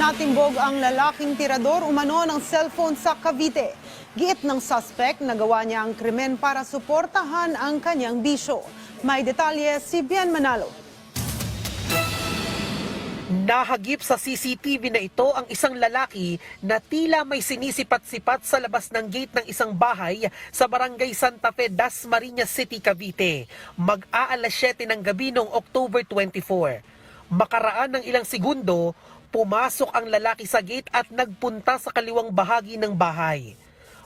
Natimbog ang lalaking tirador umano ng cellphone sa Cavite. Giit ng suspect, nagawa niya ang krimen para suportahan ang kanyang bisyo. May detalye si Bian Manalo. Nahagip sa CCTV na ito ang isang lalaki na tila may sinisipat-sipat sa labas ng gate ng isang bahay sa barangay Santa Fe, Dasmariñas City, Cavite. Mag-aalas 7 ng gabi noong October 24. Makaraan ng ilang segundo, pumasok ang lalaki sa gate at nagpunta sa kaliwang bahagi ng bahay.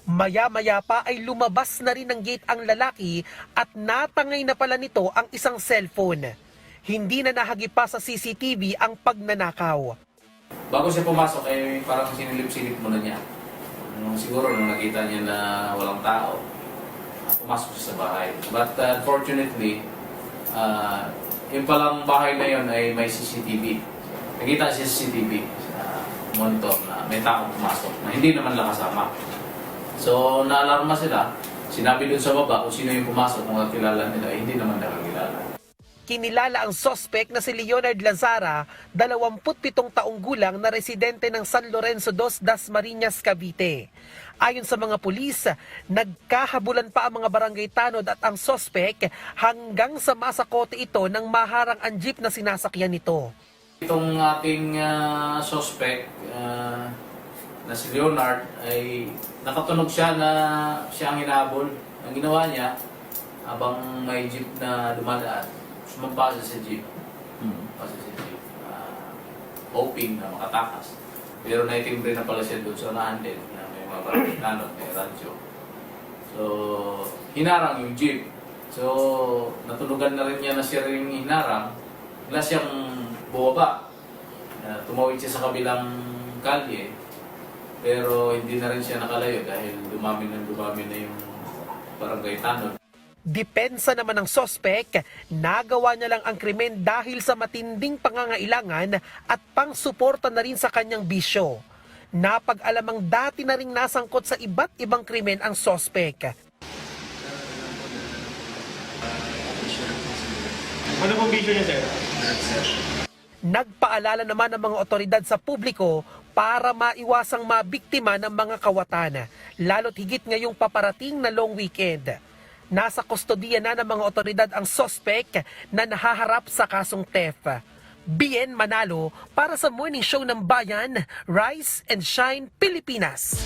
Maya-maya pa ay lumabas na rin ng gate ang lalaki at natangay na pala nito ang isang cellphone. Hindi na nahagip pa sa CCTV ang pagnanakaw. Bago siya pumasok, eh, parang sinilip-silip muna niya. Nung siguro nung nakita niya na walang tao, pumasok siya sa bahay. But uh, uh, yung palang bahay na yun ay may CCTV. Nakita sa CCTV sa monitor na may tao pumasok na hindi naman lang kasama. So, naalarma sila. Sinabi dun sa baba kung sino yung pumasok, kung kilala nila, eh, hindi naman nakakilala. Kinilala ang sospek na si Leonard Lazara, 27 taong gulang na residente ng San Lorenzo dos Dasmariñas, Cavite. Ayon sa mga pulis, nagkahabulan pa ang mga barangay tanod at ang sospek hanggang sa masakote ito nang maharang ang jeep na sinasakyan nito. Itong ating ah, suspect ah, na si Leonard ay nakatunog siya na siya ang hinabol. Ang ginawa niya, habang may jeep na dumadaan, sumampa siya sa jeep. Hmm. Pasa sa jeep. ah, hoping na makatakas. Pero naitimbre na pala siya doon sa unahan din na may mga barangay nanod, may radyo. So, hinarang yung jeep. So, natunugan na rin niya na siya rin hinarang. Bigla siyang bumaba. Uh, tumawid siya sa kabilang kalye. Pero hindi na rin siya nakalayo dahil dumami na dumami na yung barangay tanod. Depensa naman ng sospek, nagawa niya lang ang krimen dahil sa matinding pangangailangan at pangsuporta na rin sa kanyang bisyo. Napag-alamang dati na ring nasangkot sa iba't ibang krimen ang sospek. Ano pong vision niya, sir? Nagpaalala naman ng mga otoridad sa publiko para maiwasang mabiktima ng mga kawatan, lalo't higit ngayong paparating na long weekend. Nasa kustodiya na ng mga otoridad ang sospek na nahaharap sa kasong theft. BN Manalo para sa morning show ng Bayan, Rise and Shine Pilipinas.